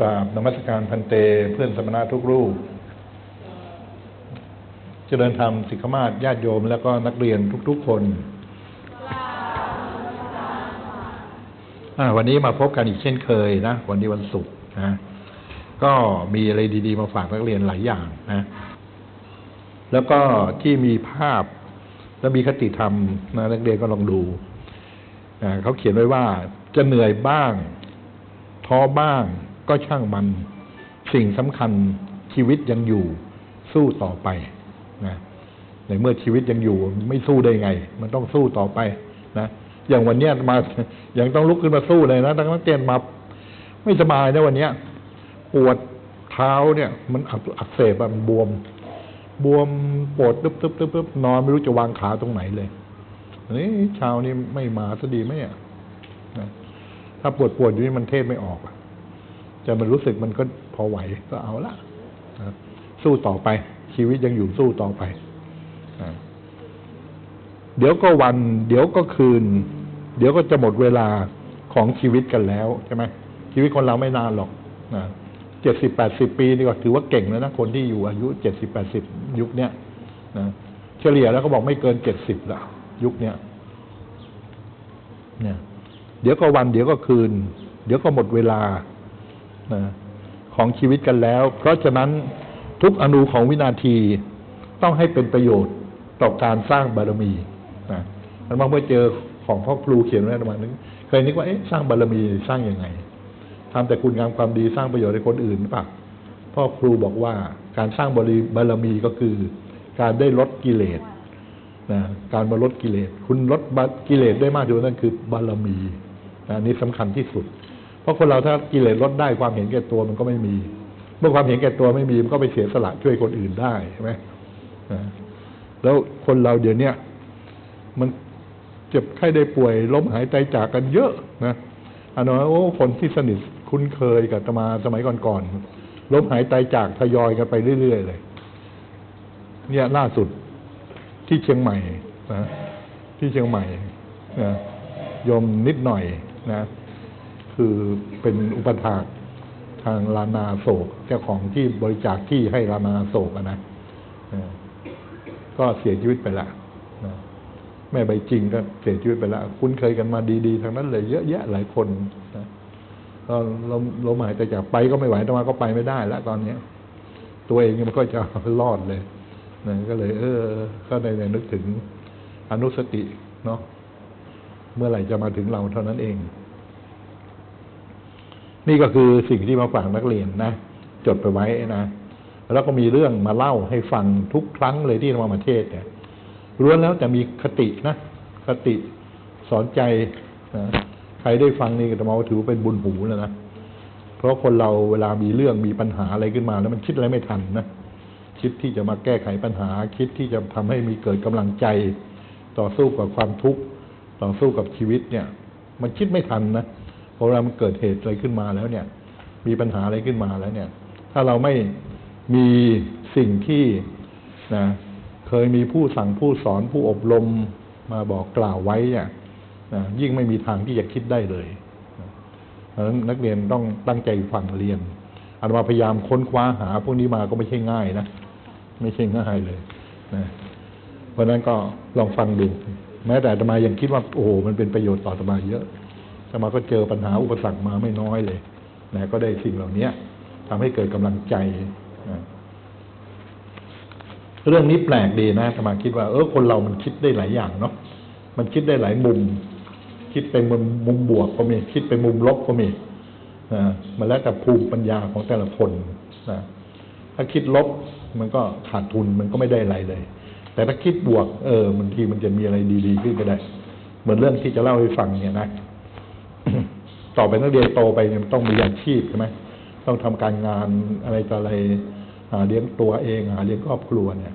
กราบนมัสการพันเต เพื่อนสมณะทุกรูป เจริญธรรมสิกขมาศญาติโยม แล้วก็นักเรียนทุก ๆ คนวันนี้มาพบกันอีกเช่นเคยนะ วันนี้วันศุกร์นะ ก็มีอะไรดี ๆ มาฝากนักเรียนหลายอย่างนะ แล้วก็ที่มีภาพและมีคติธรรมนะนักเรียนก็ลองดูเขาเขียนไว้ว่าจะเหนื่อยบ้าง ท้อบ้าง ก็ช่างมัน สิ่งสำคัญชีวิตยังอยู่สู้ต่อไปนะในเมื่อชีวิตยังอยู่ไม่สู้ได้ไง มันต้องสู้ต่อไปนะอย่างวันเนี้ยมายังต้องลุกขึ้นมาสู้เลยนะตั้งนักเรียนมาไม่สบายนะวันเนี้ยปวดเท้าเนี่ย มันอักเสบมันบวม บวมปวดตึ๊บตึ๊บตึ๊บตึ๊บนอนไม่รู้จะวางขาตรงไหนเลยนี่เช้านี้ไม่มาซะดีไหมอะถ้าปวดปวดอยู่นี่มันเทศไม่ออกอะ จะมันรู้สึกมันก็พอไหวก็เอาละสู้ต่อไป ชีวิตยังอยู่สู้ต่อไปเดี๋ยวก็วัน เดี๋ยวก็คืน เดี๋ยวก็จะหมดเวลาของชีวิตกันแล้วใช่ไหมชีวิตคนเราไม่นานหรอกนะเจ็ดสิบแปดสิบปีนี่ก็ถือว่าเก่งแล้วนะคนที่อยู่อายุเจ็ดสิบแปดสิบยุคเนี้ยนะเฉลี่ยแล้วก็บอกไม่เกินเจ็ดสิบละยุคเนี้ยเนี่ย เดี๋ยวก็วัน เดี๋ยวก็คืน เดี๋ยวก็หมดเวลา ของชีวิตกันแล้ว เพราะฉะนั้นทุกอนูของวินาทีต้องให้เป็นประโยชน์ต่อการสร้างบารมีนะมันบาเมื่อเจอของพ่อครูเขียนไว้ประมาณนึงเคยนึกว่าเอ๊ะสร้างบารมีสร้างยังไงทำแต่คุณงามความดีสร้างประโยชน์ให้คนอื่นหรือเปล่าพ่อครูบอกว่าการสร้างบารมีบารมีก็คือ การได้ลดกิเลสนะการมาลดกิเลส คุณลดกิเลสได้มากที่สุดนั่นคือบารมีนะนี่สำคัญที่สุด เพราะคนเราถ้ากิเลสลดได้ความเห็นแก่ตัวมันก็ไม่มี เมื่อความเห็นแก่ตัวไม่มีมันก็ไปเสียสละช่วยคนอื่นได้ใช่ไหมแล้วคนเราเดี๋ยวนี้มันเจ็บไข้ได้ป่วยล้มหายใจจากกันเยอะนะอันนั้นโอ้คนที่สนิทคุ้นเคยกับตมาสมัยก่อนๆล้มหายใจจากทยอยกันไปเรื่อยๆเลย เนี่ยล่าสุดที่เชียงใหม่นะที่เชียงใหม่นะยมนิดหน่อยนะ คือเป็นอุปถากทางลานาโศก เจ้าของที่บริจาคที่ให้ลานาโศกนะนะก็เสียชีวิตไปละแม่ใบจริงก็เสียชีวิตไปละคุ้นเคยกันมาดีๆทางนั้นเลยเยอะแยะหลายคนนะก็เราเราหมายแต่จากไปก็ไม่ไหวแต่มาก็ไปไม่ได้แล้วตอนเนี้ย ตัวเองมันก็จะรอดเลยนะก็เลย เออ ก็ได้นึกถึงอนุสติเนาะเมื่อไหร่จะมาถึงเราเท่านั้นเอง นี่ก็คือสิ่งที่มาฝากนักเรียนนะ จดไปไว้นะ แล้วก็มีเรื่องมาเล่าให้ฟังทุกครั้งเลยที่มาประเทศเนี่ยล้วนแล้วจะมีคตินะ คติสอนใจนะใครได้ฟังนี่ก็จะมาถือเป็นบุญหูแล้วนะ เพราะคนเราเวลามีเรื่องมีปัญหาอะไรขึ้นมา แล้วมันคิดอะไรไม่ทันนะคิดที่จะมาแก้ไขปัญหา คิดที่จะทำให้มีเกิดกำลังใจ ต่อสู้กับความทุกข์ต่อสู้กับชีวิตเนี่ย มันคิดไม่ทันนะ พอเวลามันเกิดเหตุอะไรขึ้นมาแล้วเนี่ย มีปัญหาอะไรขึ้นมาแล้วเนี่ย ถ้าเราไม่มีสิ่งที่นะเคยมีผู้สั่งผู้สอนผู้อบรมมาบอกกล่าวไว้เนี่ยนะยิ่งไม่มีทางที่จะคิดได้เลยนะนั้นนักเรียนต้องตั้งใจฟังเรียนอาตมาพยายามค้นคว้าหาพวกนี้มาก็ไม่ใช่ง่ายนะ ไม่ใช่ง่ายเลยนะเพราะฉะนั้นก็ลองฟังดู แม้แต่อาตมายังคิดว่าโอ้โหมันเป็นประโยชน์ต่ออาตมาเยอะ มาก็เจอปัญหาอุปสรรคมาไม่น้อยเลยนะก็ได้สิ่งเหล่านี้ทำให้เกิดกำลังใจนะเรื่องนี้แปลกดีนะอาตมาคิดว่าเออคนเรามันคิดได้หลายอย่างเนาะมันคิดได้หลายมุม คิดไปมุมมุมบวกก็มีคิดไปมุมลบก็มีนะมันแล้วแต่ภูมิปัญญาของแต่ละคนนะถ้าคิดลบมันก็ขาดทุนมันก็ไม่ได้อะไรเลย แต่ถ้าคิดบวก เออบางทีมันจะมีอะไรดีๆขึ้นก็ได้ เหมือนเรื่องที่จะเล่าให้ฟังเนี่ยนะ ต่อไปนักเรียนโตไปเนี่ยมันต้องมีอาชีพใช่ไหมต้องทำการงานอะไรต่ออะไรหาเลี้ยงตัวเองหาเลี้ยงครอบครัวเนี่ย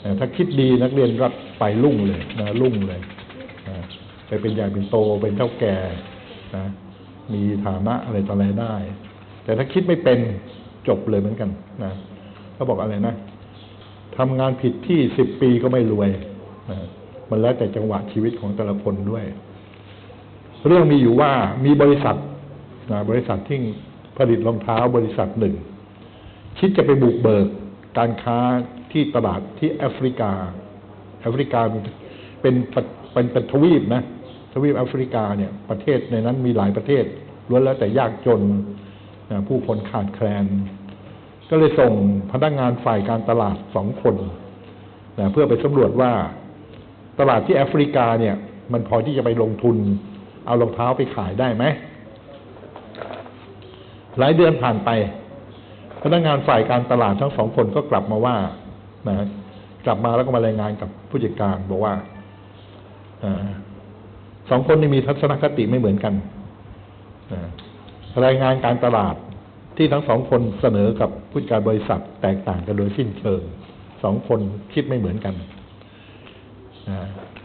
แต่ถ้าคิดดีนักเรียนก็ไปรุ่งเลยนะรุ่งเลยไปเป็นใหญ่เป็นโตเป็นเท่าแก่นะมีฐานะอะไรต่ออะไรได้ แต่ถ้าคิดไม่เป็นจบเลยเหมือนกันนะเขาบอกอะไรนะทำงานผิดที่สิบปีก็ไม่รวยนะมันแล้วแต่จังหวะชีวิตของแต่ละคนด้วย เรื่องมีอยู่ว่ามีบริษัทนะบริษัทที่ผลิตรองเท้าบริษัทหนึ่ง คิดจะไปบุกเบิกการค้าที่ตลาดที่แอฟริกา แอฟริกาเป็นเป็นเป็นเป็นทวีปนะทวีปแอฟริกาเนี่ยประเทศในนั้นมีหลายประเทศล้วนแล้วแต่ยากจนผู้คนขาดแคลน ก็เลยส่งพนักงานฝ่ายการตลาดสองคนนะเพื่อไปสำรวจว่าตลาดที่แอฟริกาเนี่ยมันพอที่จะไปลงทุน เอารองเท้าไปขายได้ไหม หลายเดือนผ่านไป พนักงานฝ่ายการตลาดทั้งสองคนก็กลับมาว่านะกลับมาแล้วก็มารายงานกับผู้จัดการบอกว่าอสองคนนี้มีทัศนคติไม่เหมือนกันรายงานการตลาดที่ทั้งสองคนเสนอกับผู้จัดการบริษัทแตกต่างกันโดยสิ้นเชิงสองคนคิดไม่เหมือนกัน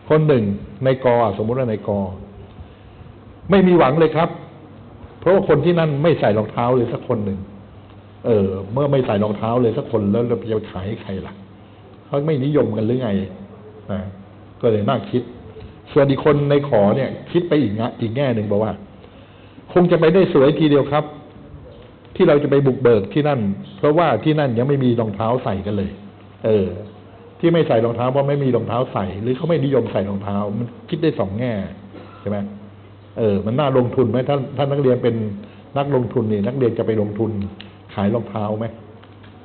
คนหนึ่งในกอสมมุติว่าในกอ ไม่มีหวังเลยครับ เพราะว่าคนที่นั่นไม่ใส่รองเท้าเลยสักคนหนึ่งเออ เมื่อไม่ใส่รองเท้าเลยสักคนแล้วเราจะขายให้ใครล่ะเขาไม่นิยมกันหรือไงนะก็เลยน่าคิด ส่วนอีกคนในขอเนี่ย คิดไปอีกงะอีกแง่หนึ่งบอกว่า คงจะไปได้สวยทีเดียวครับ ที่เราจะไปบุกเบิกที่นั่น เพราะว่าที่นั่นยังไม่มีรองเท้าใส่กันเลย เออ ที่ไม่ใส่รองเท้าเพราะไม่มีรองเท้าใส่ หรือเขาไม่นิยมใส่รองเท้า มันคิดได้สองแง่ใช่ไหม เออมันน่าลงทุนไหมถ้าถ้านักเรียนเป็นนักลงทุนนี่นักเรียนจะไปลงทุนขายรองเท้าไหม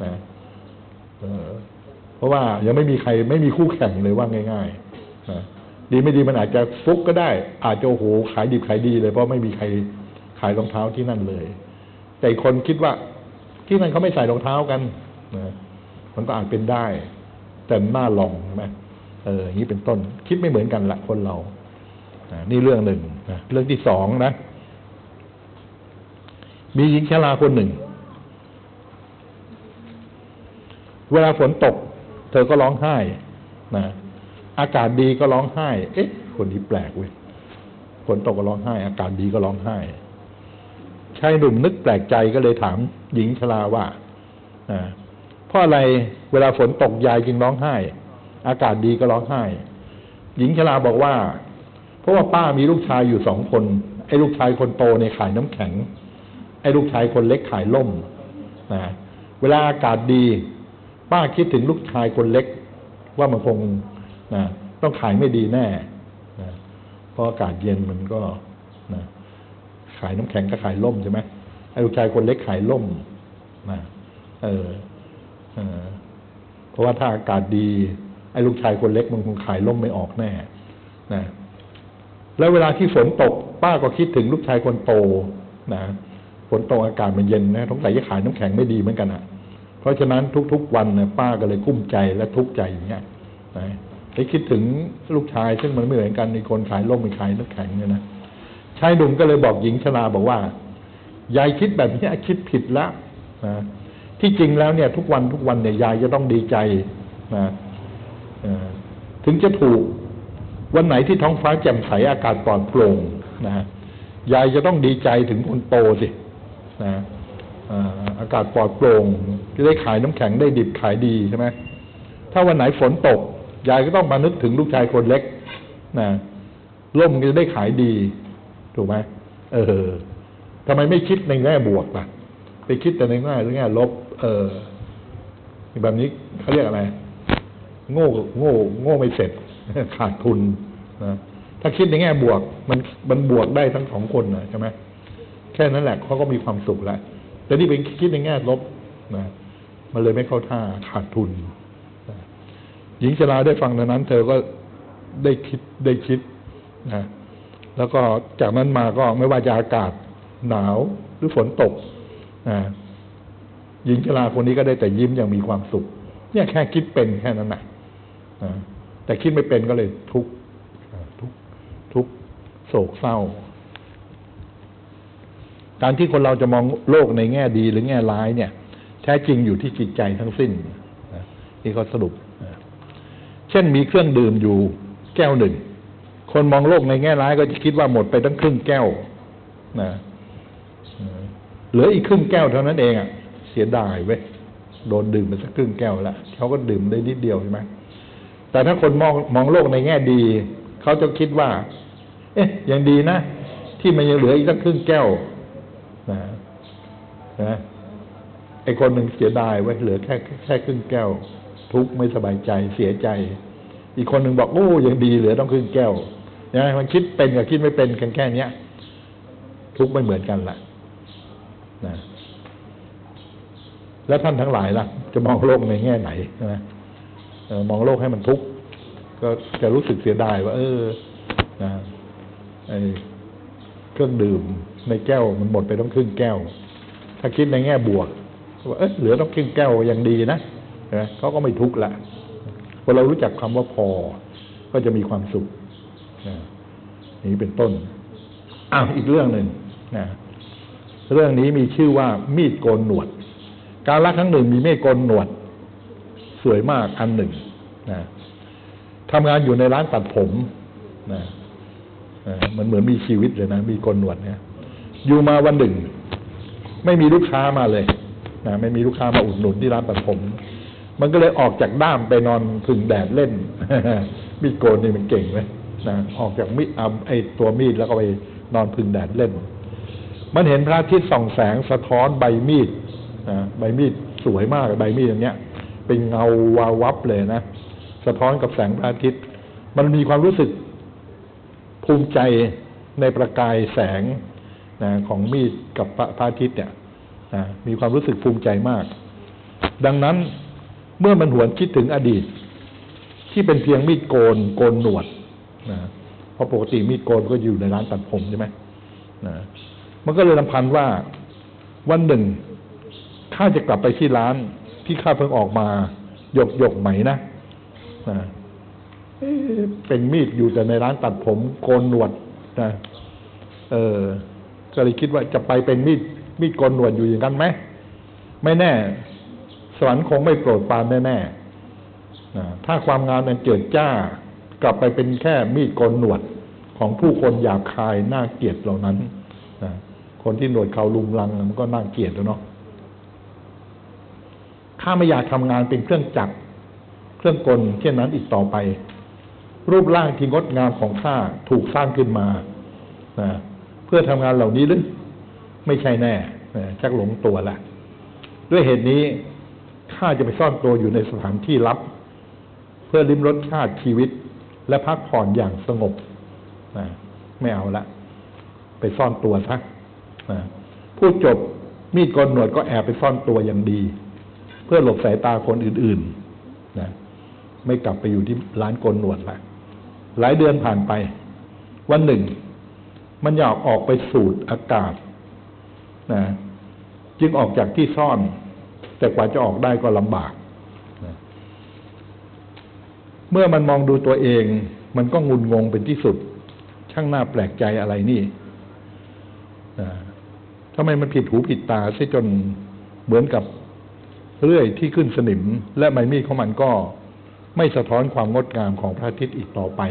นะเออเพราะว่ายังไม่มีใครไม่มีคู่แข่งเลยว่าง่ายๆนะดีไม่ดีมันอาจจะฟุกก็ได้ อาจจะโอ้โหขายดิบขายดีเลยเพราะไม่มีใครขายรองเท้าที่นั่นเลย แต่คนคิดว่าที่นั่นเขาไม่ใส่รองเท้ากันนะมันก็อาจเป็นได้ แต่น่าลองใช่ไหมเอออย่างนี้เป็นต้น คิดไม่เหมือนกันละคนเรา นี่เรื่องหนึ่งนะเรื่องที่สองนะ มีหญิงชราคนหนึ่ง เวลาฝนตก เธอก็ร้องไห้นะอากาศดีก็ร้องไห้ เอ๊ะ คนนี้แปลกเว้ยฝนตกก็ร้องไห้ อากาศดีก็ร้องไห้ชายหนุ่มนึกแปลกใจก็เลยถาม หญิงชราว่าเพราะอะไรเวลาฝนตกยายจึงร้องไห้ อากาศดีก็ร้องไห้ หญิงชราบอกว่า เพราะว่าป้ามีลูกชายอยู่สองคน ไอ้ลูกชายคนโตในขายน้ำแข็ง ไอ้ลูกชายคนเล็กขายล่มนะเวลาอากาศดี ป้าคิดถึงลูกชายคนเล็ก ว่ามันคงนะต้องขายไม่ดีแน่นะเพราะอากาศเย็นมันก็นะขายน้ำแข็งก็ขายล่มใช่ไหมไอ้ลูกชายคนเล็กขายล่มนะเออเออเพราะว่าถ้าอากาศดี ไอ้ลูกชายคนเล็กมันคงขายล่มไม่ออกแน่นะ แล้วเวลาที่ฝนตก ป้าก็คิดถึงลูกชายคนโตนะฝนตกอากาศมันเย็นนะท้องใส่จะขายน้ำแข็งไม่ดีเหมือนกันอะ เพราะฉะนั้นทุกๆวันนี่ยป้าก็เลยกุ้มใจและทุกข์ใจอย่างเงี้ยนะไปคิดถึงลูกชายซึ่งมันไม่เหมือนกันในคนขายล่มมีขายน้ำแข็งเนี่ยนะชายหนุ่มก็เลยบอกหญิงชราบอกว่ายายคิดแบบนี้คิดผิดแล้วนะที่จริงแล้วเนี่ย ทุกวันทุกวันเนี่ยยายจะต้องดีใจนะถึงจะถูก วันไหนที่ท้องฟ้าแจ่มใสอากาศปลอดโปร่งนะยายจะต้องดีใจถึงคนโตสินะอากาศปลอดโปร่งจะได้ขายน้ำแข็งได้ดิบขายดีใช่ไหมถ้าวันไหนฝนตก ยายก็ต้องมานึกถึงลูกชายคนเล็กนะร่มจะได้ขายดีถูกไหมเออทำไมไม่คิดในแง่บวกล่ะ ไปคิดแต่ในแง่หรือแง่ลบ เออแบบนี้เขาเรียกอะไร โง่โง่ โง่ไม่เสร็จ ขาดทุนนะถ้าคิดในแง่บวกมันมันบวกได้ทั้งสองคนนะใช่ไหมแค่นั้นแหละเขาก็มีความสุขแล้วแต่นี่เป็นคิดในแง่ลบนะมันเลยไม่เข้าท่าขาดทุนนะหญิงชราได้ฟังดังนั้น เธอก็ได้คิดได้คิดนะแล้วก็จากนั้นมาก็ไม่ว่าจะอากาศหนาวหรือฝนตกนะหญิงชราคนนี้ก็ได้แต่ยิ้มอย่างมีความสุข เนี่ยแค่คิดเป็นแค่นั้นนะนะ แต่คิดไม่เป็นก็เลยทุกทุกทุกโศกเศร้า การที่คนเราจะมองโลกในแง่ดีหรือแง่ร้ายเนี่ย แท้จริงอยู่ที่จิตใจทั้งสิ้นนะที่เขาสรุป เช่นมีเครื่องดื่มอยู่แก้วหนึ่ง คนมองโลกในแง่ร้ายก็จะคิดว่าหมดไปตั้งครึ่งแก้วนะเหลืออีกครึ่งแก้วเท่านั้นเองอะ เสียดายเว้ยโดนดื่มไปสักครึ่งแก้วแล้วเขาก็ดื่มได้นิดเดียวใช่ไหม แต่ถ้าคนมองมองโลกในแง่ดี เขาจะคิดว่า เอ๊ะยังดีนะ ที่มันยังเหลืออีกสักครึ่งแก้วนะนะไอคนหนึ่งเสียดายไว้เหลือแค่แค่ครึ่งแก้ว ทุกข์ไม่สบายใจเสียใจ อีกคนหนึ่งบอกโอ้ยังดีเหลือต้องครึ่งแก้วนะมันคิดเป็นกับคิดไม่เป็นกันแค่เนี้ย ทุกข์ไม่เหมือนกันละนะแล้วท่านทั้งหลายล่ะ จะมองโลกในแง่ไหนนะ มองโลกให้มันทุกข์ก็จะรู้สึกเสียดายว่า เออนะไอเครื่องดื่มในแก้วมันหมดไปต้องครึ่งแก้ว ถ้าคิดในแง่บวกว่าเออเหลือต้องครึ่งแก้วยังดีนะนะเขาก็ไม่ทุกข์ละพอเรารู้จักคำว่าพอ ก็จะมีความสุขนะนี่เป็นต้นอ้าวอีกเรื่องหนึ่งนะเรื่องนี้มีชื่อว่ามีดโกนหนวด การละครั้งหนึ่งมีเมฆโกนหนวด สวยมากอันหนึ่งนะทำงานอยู่ในร้านตัดผมนะมันเหมือนมีชีวิตเลยนะ มีโกนหนวดเนี่ย อยู่มาวันหนึ่ง ไม่มีลูกค้ามาเลยนะไม่มีลูกค้ามาอุดหนุนที่ร้านตัดผม มันก็เลยออกจากด้ามไปนอนพึ่งแดดเล่น มีดโกนนี่มันเก่งไหมนะออกจากมีดเอาไอตัวมีดแล้วก็ไปนอนพึ่งแดดเล่น มันเห็นพระอาทิตย์ส่องแสงสะท้อนใบมีดนะใบมีดสวยมากใบมีดอย่างเนี้ย เป็นเงาวาวับเลยนะ สะท้อนกับแสงพระอาทิตย์ มันมีความรู้สึกภูมิใจในประกายแสงนะของมีดกับพระอาทิตย์เนี่ยนะมีความรู้สึกภูมิใจมาก ดังนั้นเมื่อมันหวนคิดถึงอดีต ที่เป็นเพียงมีดโกนโกนหนวดนะเพราะปกติมีดโกนก็อยู่ในร้านตัดผมใช่ไหมนะมันก็เลยลำพันว่าวันหนึ่งข้าจะกลับไปที่ร้าน ที่ข้าเพิ่งออกมาหยกหยกไหมนะนะเอเป็นมีดอยู่แต่ในร้านตัดผมโกนหนวดนะเออก็เลยคิดว่าจะไปเป็นมีดมีดโกนหนวดอยู่อย่างนั้นไหมไม่แน่ สวรรค์คงไม่โปรดปรานแน่ๆนะถ้าความงามมันเจิดจ้า กลับไปเป็นแค่มีดโกนหนวดของผู้คนหยาบคายน่าเกลียดเหล่านั้นนะคนที่หนวดเขาลุมลังมันก็น่าเกลียดแล้วเนาะ ข้าไม่อยากทำงานเป็นเครื่องจักรเครื่องกลเช่นนั้นอีกต่อไป รูปร่างที่งดงามของข้าถูกสร้างขึ้นมานะเพื่อทำงานเหล่านี้หรือไม่ใช่แน่นะชักหลงตัวละด้วยเหตุนี้ข้าจะไปซ่อนตัวอยู่ในสถานที่ลับ เพื่อลิ้มรสชาติชีวิต และพักผ่อนอย่างสงบนะไม่เอาละ ไปซ่อนตัวซะนะผู้จบมีดกนหนวดก็แอบไปซ่อนตัวอย่างดี เพื่อหลบสายตาคนอื่นๆนะไม่กลับไปอยู่ที่ร้านโกนหนวดละหลายเดือนผ่านไป วันหนึ่ง มันอยากออกไปสูดอากาศนะจึงออกจากที่ซ่อน แต่กว่าจะออกได้ก็ลำบากนะเมื่อมันมองดูตัวเอง มันก็งุนงงเป็นที่สุด ช่างน่าแปลกใจอะไรนี่นะทำไมมันผิดหูผิดตาซะจนเหมือนกับ เรื่อยที่ขึ้นสนิม และใบมีดของมันก็ไม่สะท้อนความงดงามของพระอาทิตย์อีกต่อไป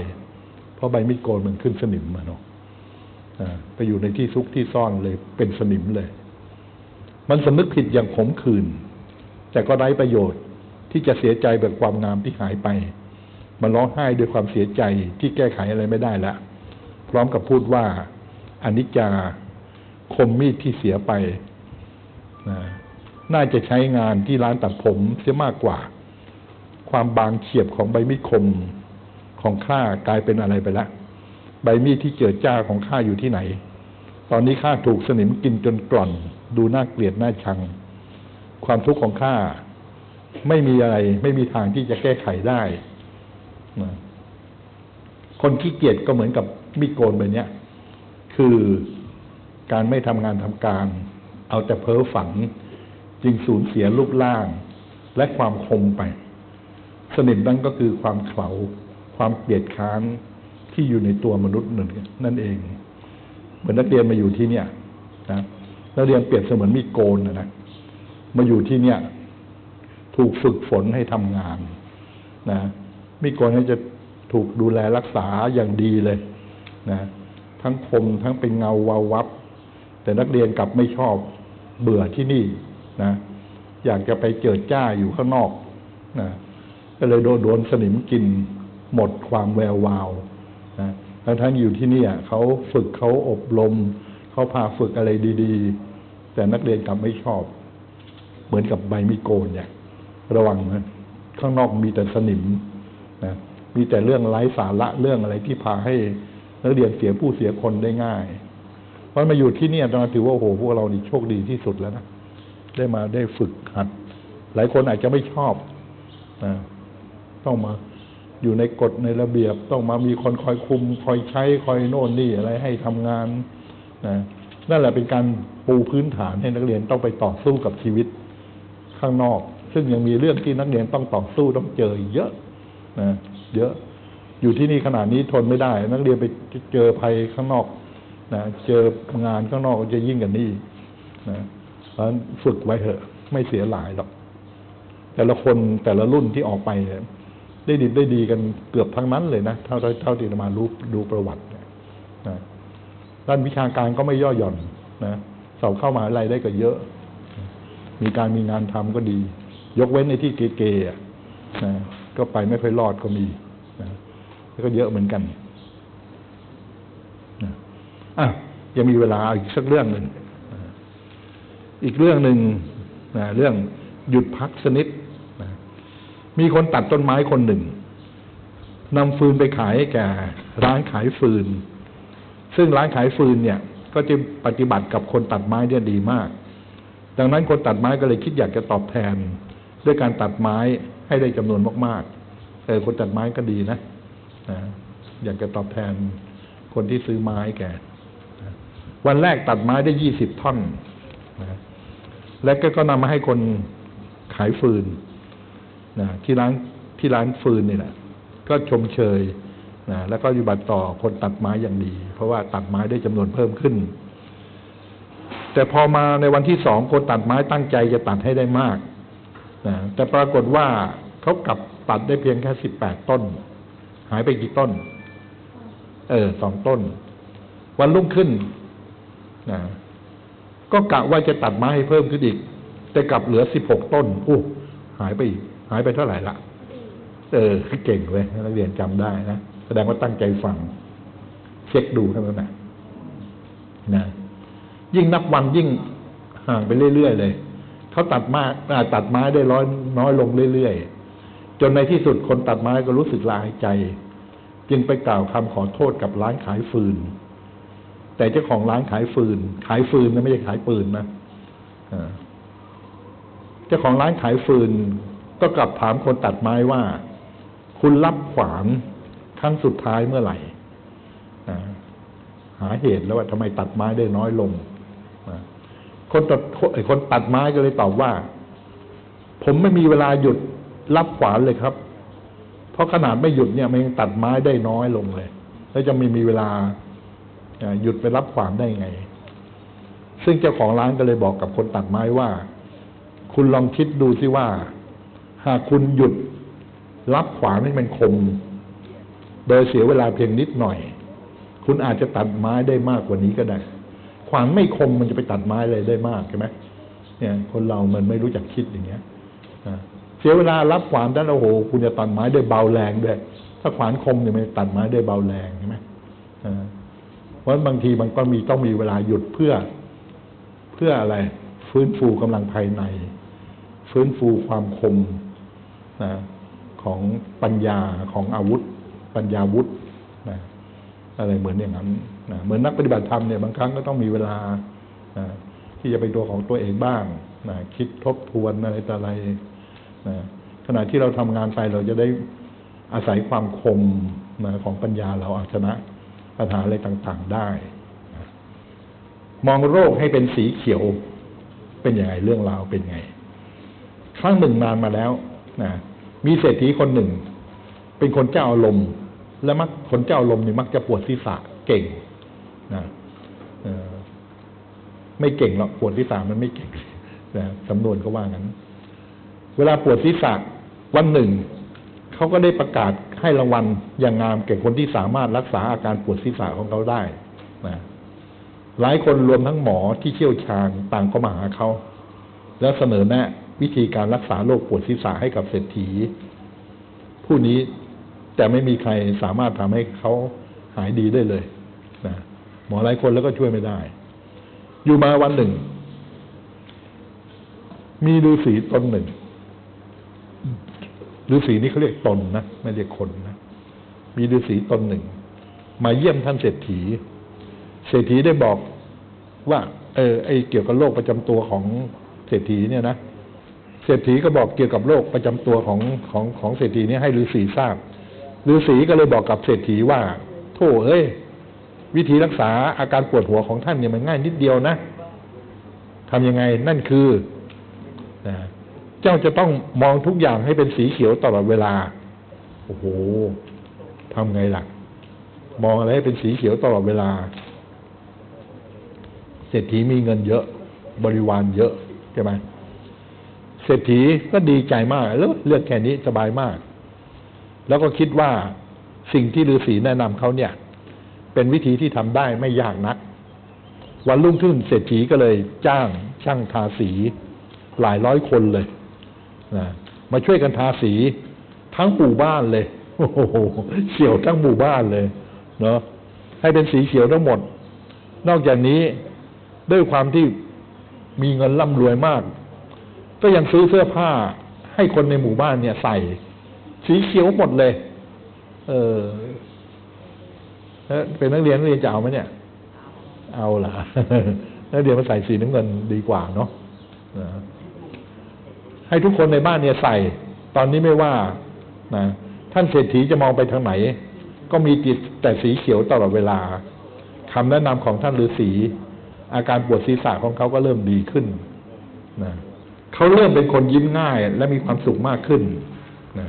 เพราะใบมีดโกนมันขึ้นสนิมมาเนาะไปอยู่ในที่ซุกที่ซ่อนเลยเป็นสนิมเลย มันสำนึกผิดอย่างขมขื่นแต่ก็ไร้ประโยชน์ที่จะเสียใจแบบความงามที่หายไป มันร้องไห้ด้วยความเสียใจที่แก้ไขอะไรไม่ได้แล้วพร้อมกับพูดว่าอนิจจาคมมีดที่เสียไปนะ น่าจะใช้งานที่ร้านตัดผมเสียมากกว่า ความบางเฉียบของใบมีดคมของข้ากลายเป็นอะไรไปแล้วใบมีดที่เจิดจ้าของข้าอยู่ที่ไหน ตอนนี้ข้าถูกสนิมกินจนกร่อน ดูน่าเกลียดน่าชัง ความทุกข์ของข้าไม่มีอะไร ไม่มีทางที่จะแก้ไขได้คนขี้เกียจก็เหมือนกับมีดโกนแบบนี้คือการไม่ทำงานทำการ เอาแต่เพ้อฝัน จึงสูญเสียรูปร่าง และความคมไป สนิมนั่นก็คือความเขลาความเกลียดค้านที่อยู่ในตัวมนุษย์นั่นเอง เหมือนนักเรียนมาอยู่ที่เนี่ยนะนักเรียนเปรียบเสมือนมีโกนนะนะมาอยู่ที่เนี่ย ถูกฝึกฝนให้ทำงานนะมีโกนนี่จะถูกดูแลรักษาอย่างดีเลยนะทั้งคมทั้งเป็นเงา วาววับ แต่นักเรียนกลับไม่ชอบเบื่อที่นี่ นะอยากจะไปเจิดจ้าอยู่ข้างนอกนะก็เลยโดนโดนสนิมกินหมดความแวววาวนะทั้งทั้งอยู่ที่นี่เขาฝึกเขาอบรมเขาพาฝึกอะไรดีๆ แต่นักเรียนกลับไม่ชอบ เหมือนกับใบมีโกนเนี่ย ระวังนะข้างนอกมีแต่สนิมนะมีแต่เรื่องไร้สาระเรื่องอะไรที่พาให้นักเรียนเสียผู้เสียคนได้ง่าย เพราะมาอยู่ที่นี่ยเราถือว่าโอ้โหพวกเรานี่โชคดีที่สุดแล้วนะ ได้มาได้ฝึกหัด หลายคนอาจจะไม่ชอบนะต้องมาอยู่ในกฎในระเบียบ ต้องมามีคนคอยคุม คอยใช้คอยโน่นนี่อะไรให้ทำงานนะนั่นแหละเป็นการปูพื้นฐานให้นักเรียนต้องไปต่อสู้กับชีวิตข้างนอก ซึ่งยังมีเรื่องที่นักเรียนต้องต่อสู้ต้องเจอเยอะนะเยอะอยู่ที่นี่ขนาดนี้ทนไม่ได้ นักเรียนไปเจอภัยข้างนอกนะเจองานข้างนอกจะยิ่งกันนี่นะ เพราะฝึกไว้เถอะ ไม่เสียหลายหรอก แต่ละคนแต่ละรุ่นที่ออกไปเนี่ยได้ดีได้ดีกันเกือบทั้งนั้นเลยนะเท่าเท่าเท่าที่มารู้ดูประวัตินะด้านวิชาการก็ไม่ย่อหย่อนนะสอบเข้ามหาอะไรได้ก็เยอะ มีการมีงานทำก็ดี ยกเว้นในที่เกย์ๆนะก็ไปไม่ค่อยรอดก็มีนะก็เยอะเหมือนกันนะอะยังมีเวลาอีกสักเรื่องหนึ่ง อีกเรื่องหนึ่งนะเรื่องหยุดพักสนิดนะมีคนตัดต้นไม้คนหนึ่งนำฟืนไปขายให้แก่ร้านขายฟืน ซึ่งร้านขายฟืนเนี่ย ก็จะปฏิบัติกับคนตัดไม้เนี่ยดีมาก ดังนั้นคนตัดไม้ก็เลยคิดอยากจะตอบแทน ด้วยการตัดไม้ให้ได้จำนวนมากๆเออคนตัดไม้ก็ดีนะนะอยากจะตอบแทนคนที่ซื้อไม้แก วันแรกตัดไม้ได้ยี่สิบท่อนนะ แล้วก็ก็นำมาให้คนขายฟืนนะที่ร้านที่ร้านฟืนนี่แหละก็ชมเชยนะแล้วก็ปฏิบัติต่อคนตัดไม้อย่างดี เพราะว่าตัดไม้ได้จำนวนเพิ่มขึ้น แต่พอมาในวันที่สองคนตัดไม้ตั้งใจจะตัดให้ได้มากนะแต่ปรากฏว่าเขากลับตัดได้เพียงแค่สิบแปดต้น หายไปกี่ต้น เออสองต้น วันรุ่งขึ้นนะ ก็กะว่าจะตัดไม้ให้เพิ่มขึ้นอีก แต่กลับเหลือสิบหกต้นอู้หายไปอีกหายไปเท่าไหร่ละเออเก่งเลยนักเรียนจำได้นะแสดงว่าตั้งใจฟัง เช็คดูเท่านั้นนะนะยิ่งนับวันยิ่งห่างไปเรื่อยๆเลยเขาตัดไม้อ่าตัดไม้ได้ร้อยน้อยลงเรื่อยๆจนในที่สุดคนตัดไม้ก็รู้สึกลายใจ จึงไปกล่าวคำขอโทษกับร้านขายฟืน แต่เจ้าของร้านขายฟืน ขายฟืนนะไม่ใช่ขายปืนนะเจ้าของร้านขายฟืน ก็กลับถามคนตัดไม้ว่า คุณรับขวานครั้งสุดท้ายเมื่อไหร่หาเหตุแล้วว่าทำไมตัดไม้ได้น้อยลงคนตัดคนตัดไม้ก็เลยตอบว่า ผมไม่มีเวลาหยุดรับขวานเลยครับ เพราะขนาดไม่หยุดเนี่ยมันตัดไม้ได้น้อยลงเลย แล้วจะไม่มีเวลา หยุดไปรับขวานได้ไง ซึ่งเจ้าของร้านก็เลยบอกกับคนตัดไม้ว่า คุณลองคิดดูสิว่า หากคุณหยุดรับขวานให้มันคม โดยเสียเวลาเพียงนิดหน่อย คุณอาจจะตัดไม้ได้มากกว่านี้ก็ได้ ขวานไม่คมมันจะไปตัดไม้อะไรได้มากใช่ไหมเนี่ยคนเรามันไม่รู้จักคิดอย่างเงี้ยเสียเวลารับขวานด้านโอ้โห คุณจะตัดไม้ได้เบาแรงด้วย ถ้าขวานคมเนี่ยมันตัดไม้ได้เบาแรงใช่ไหม เพราะบางทีมันก็มีต้องมีเวลาหยุดเพื่อเพื่ออะไร ฟื้นฟูกำลังภายใน ฟื้นฟูความคมนะของปัญญาของอาวุธ ปัญญาวุธนะอะไรเหมือนอย่างนั้นนะเหมือนนักปฏิบัติธรรมเนี่ยบางครั้งก็ต้องมีเวลานะที่จะเป็นตัวของตัวเองบ้างนะคิดทบทวนอะไรต่ออะไรนะขณะที่เราทำงานไปเราจะได้อาศัยความคมนะของปัญญาเราเอาชนะ ปัญหาอะไรต่างๆได้ มองโรคให้เป็นสีเขียวเป็นยังไงเรื่องราวเป็นไง ครั้งหนึ่งนานมาแล้วนะมีเศรษฐีคนหนึ่ง เป็นคนเจ้าอารมณ์ และมักคนเจ้าอารมณ์นี่มักจะปวดศีรษะเก่งนะเออไม่เก่งหรอกปวดศีรษะมันไม่เก่งนะสำนวนก็ว่างั้น เวลาปวดศีรษะวันหนึ่งเขาก็ได้ประกาศ ให้รางวัลอย่างงามแก่คนที่สามารถรักษาอาการปวดศีรษะของเขาได้นะหลายคนรวมทั้งหมอที่เชี่ยวชาญต่างก็มาหาเขา แล้วเสนอแนะวิธีการรักษาโรคปวดศีรษะให้กับเศรษฐี ผู้นี้แต่ไม่มีใครสามารถทำให้เขาหายดีได้เลยนะหมอหลายคนแล้วก็ช่วยไม่ได้ อยู่มาวันหนึ่ง มีฤาษีตนหนึ่ง ฤาษีนี่เขาเรียกตนนะไม่เรียกคนนะมีฤาษีตนหนึ่ง มาเยี่ยมท่านเศรษฐี เศรษฐีได้บอกว่า เออไอเกี่ยวกับโรคประจำตัวของเศรษฐีเนี่ยนะเศรษฐีก็บอกเกี่ยวกับโรคประจำตัวของของของเศรษฐีนี่ยให้ฤาษีทราบฤาษีก็เลยบอกกับเศรษฐีว่า โธ่เอ้ย วิธีรักษาอาการปวดหัวของท่านเนี่ยมันง่ายนิดเดียวนะทำยังไงนั่นคือนะ เจ้าจะต้องมองทุกอย่างให้เป็นสีเขียวตลอดเวลา โอ้โหทำไงล่ะ มองอะไรให้เป็นสีเขียวตลอดเวลา เศรษฐีมีเงินเยอะ บริวารเยอะใช่ไหมเศรษฐีก็ดีใจมากแล้วเลือกแค่นี้สบายมาก แล้วก็คิดว่าสิ่งที่ฤาษีแนะนำเขาเนี่ย เป็นวิธีที่ทำได้ไม่ยากนัก วันรุ่งขึ้นเศรษฐีก็เลยจ้างช่างทาสีหลายร้อยคนเลย นะมาช่วยกันทาสีทั้งหมู่บ้านเลยโอ้โหเขียวทั้งหมู่บ้านเลยเนาะให้เป็นสีเขียวทั้งหมด นอกจากนี้ด้วยความที่มีเงินร่ำรวยมาก ก็ยังซื้อเสื้อผ้าให้คนในหมู่บ้านเนี่ยใส่ สีเขียวหมดเลย เออเป็นนักเรียนนักเรียนจะเอาไหมเนี่ย เอาล่ะนักเรียนมาใส่สีน้ำเงินดีกว่าเนาะ ให้ทุกคนในบ้านเนี่ยใส่ ตอนนี้ไม่ว่านะท่านเศรษฐีจะมองไปทางไหน ก็มีจิตแต่สีเขียวตลอดเวลาคำแนะนำของท่านฤาษีอาการปวดศีรษะของเขาก็เริ่มดีขึ้นนะเขาเริ่มเป็นคนยิ้มง่ายและมีความสุขมากขึ้นนะ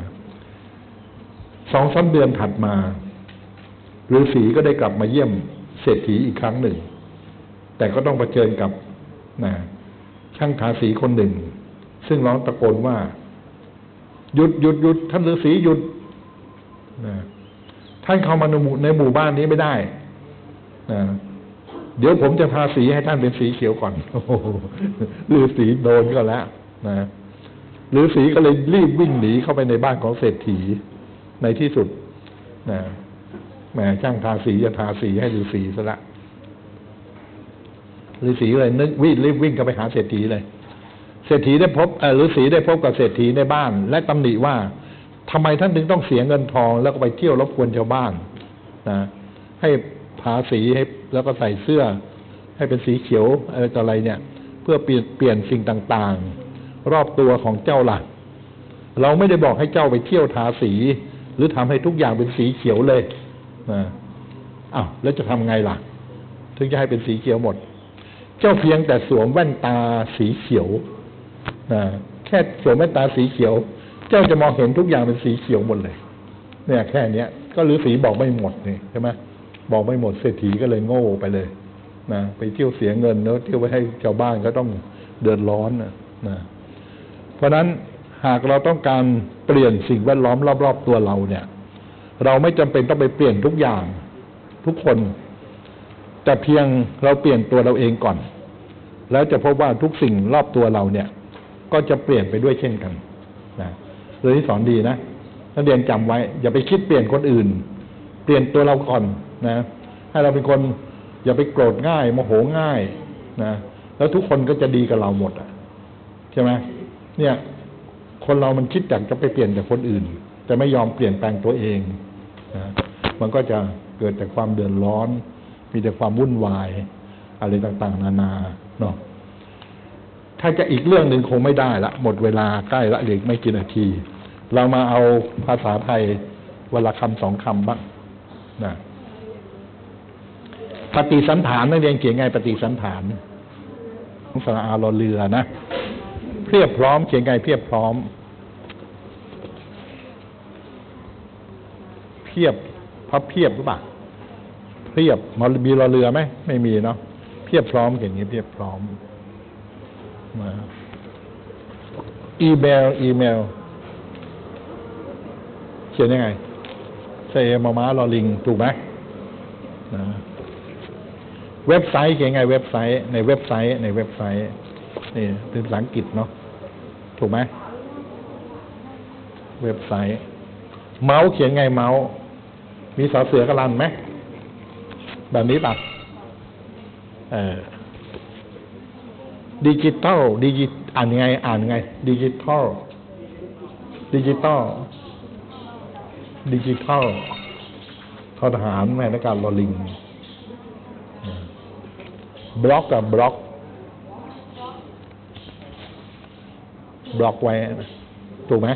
สองสาเดือนถัดมาฤาษีก็ได้กลับมาเยี่ยมเศรษฐีอีกครั้งหนึ่ง แต่ก็ต้องเผชิญกับนะช่างทาสีคนหนึ่ง ซึ่งร้องตะโกนว่า หยุดหยุดหยุดท่านฤาษีหยุดนะท่านเข้ามาในหมู่ในหมู่บ้านนี้ไม่ได้นะเดี๋ยวผมจะทาสีให้ท่านเป็นสีเขียวก่อนฤาษีโดนก็แล้วนะฤาษีก็เลยรีบวิ่งหนีเข้าไปในบ้านของเศรษฐีในที่สุดนะแหมช่างทาสีจะทาสีให้ฤาษีซะละฤาษีเลยนึกวิ่งรีบวิ่งเข้าไปหาเศรษฐีเลย เศรษฐีได้พบเออฤาษีได้พบกับเศรษฐีในบ้าน และตำหนิว่าทำไมท่านถึงต้องเสียเงินทอง แล้วก็ไปเที่ยวรบกวนชาวบ้านนะให้ทาสีให้แล้วก็ใส่เสื้อ ให้เป็นสีเขียวอะไรต่ออะไรเนี่ย เพื่อเปลี่ยนเปลี่ยนสิ่งต่างๆ รอบตัวของเจ้าหลักเราไม่ได้บอกให้เจ้าไปเที่ยวทาสี หรือทำให้ทุกอย่างเป็นสีเขียวเลยนะอ้าวแล้วจะทำไงล่ะ ถึงจะให้เป็นสีเขียวหมด เจ้าเพียงแต่สวมแว่นตาสีเขียว แค่สวมแว่นตาสีเขียว เจ้าจะมองเห็นทุกอย่างเป็นสีเขียวหมดเลย เนี่ยแค่เนี้ย ก็ฤาษีบอกไม่หมดนี่ใช่ไหมบอกไม่หมดเศรษฐีก็เลยโง่ไปเลยนะไปเที่ยวเสียเงินแล้วเที่ยวไปให้ชาวบ้านก็ต้องเดือดร้อนนะนะเพราะฉะนั้นหากเราต้องการเปลี่ยนสิ่งแวดล้อมรอบ ๆ ตัวเราเนี่ย เราไม่จำเป็นต้องไปเปลี่ยนทุกอย่าง ทุกคน แต่เพียงเราเปลี่ยนตัวเราเองก่อน แล้วจะพบว่าทุกสิ่งรอบตัวเราเนี่ย ก็จะเปลี่ยนไปด้วยเช่นกันนะเรื่องที่สอนดีนะนักเรียนจำไว้ อย่าไปคิดเปลี่ยนคนอื่น เปลี่ยนตัวเราก่อนนะ ให้เราเป็นคนอย่าไปโกรธง่ายโมโหง่ายนะแล้วทุกคนก็จะดีกับเราหมดอะใช่ไหมเนี่ย คนเรามันคิดอยากจะไปเปลี่ยนแต่คนอื่น แต่ไม่ยอมเปลี่ยนแปลงตัวเองนะมันก็จะเกิดแต่ความเดือดร้อน มีแต่ความวุ่นวาย อะไรต่างๆ นานาเนาะ ถ้าจะอีกเรื่องหนึ่งคงไม่ได้ละหมดเวลาใกล้ละเหลือไม่กี่นาที เรามาเอาภาษาไทยวนละคำสองคำบ้างนะปฏิสันฐานนักเรียนเขียนไงปฏิสันฐานของสระอารอเรือนะเพียบพร้อมเขียนไงเพียบพร้อม เพียบพับเพียบหรือเปล่าเพียบมมีรอเรือไหมไม่มีเนาะเพียบพร้อมเขียนอย่างนี้เพียบพร้อม มาอีเมล อีเมล เขียนยังไงใส่มาม้ารอลิง ถูกไหมนะเว็บไซต์เขียนไง เว็บไซต์ ในเว็บไซต์ ในเว็บไซต์ นี่เป็นภาษาอังกฤษเนาะ ถูกไหม เว็บไซต์ เมาส์เขียนไงเมาส์ มีสอเสือกระลันไหม แบบนี้ป่ะ เออ ดิจิตอลดิจิอ่านไง อ่านไง ดิจิทัลดิจิตอลดิจิทัลทอทหารแม่นการลอลิงบล็อกกับบล็อกบล็อกไว้นะถูกไหม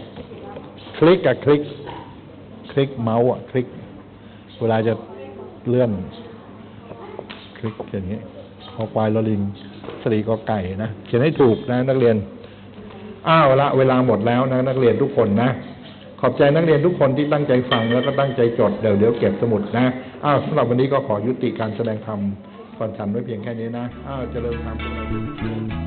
คลิกกับคลิก คลิกเมาส์อะคลิก เวลาจะเลื่อน คลิกอย่างนี้คอควายลอลิง รีกอไก่นะเขียนให้ถูกนะนักเรียน อ้าวละเวลาหมดแล้วนะนักเรียนทุกคนนะขอบใจนักเรียนทุกคนที่ตั้งใจฟังแล้วก็ตั้งใจจดเดี๋ยวเดี๋ยวเก็บสมุดนะอ้าวสำหรับวันนี้ก็ขอยุติการแสดงธรรมก่อนฉันไว้เพียงแค่นี้นะอ้าวเจริญธรรม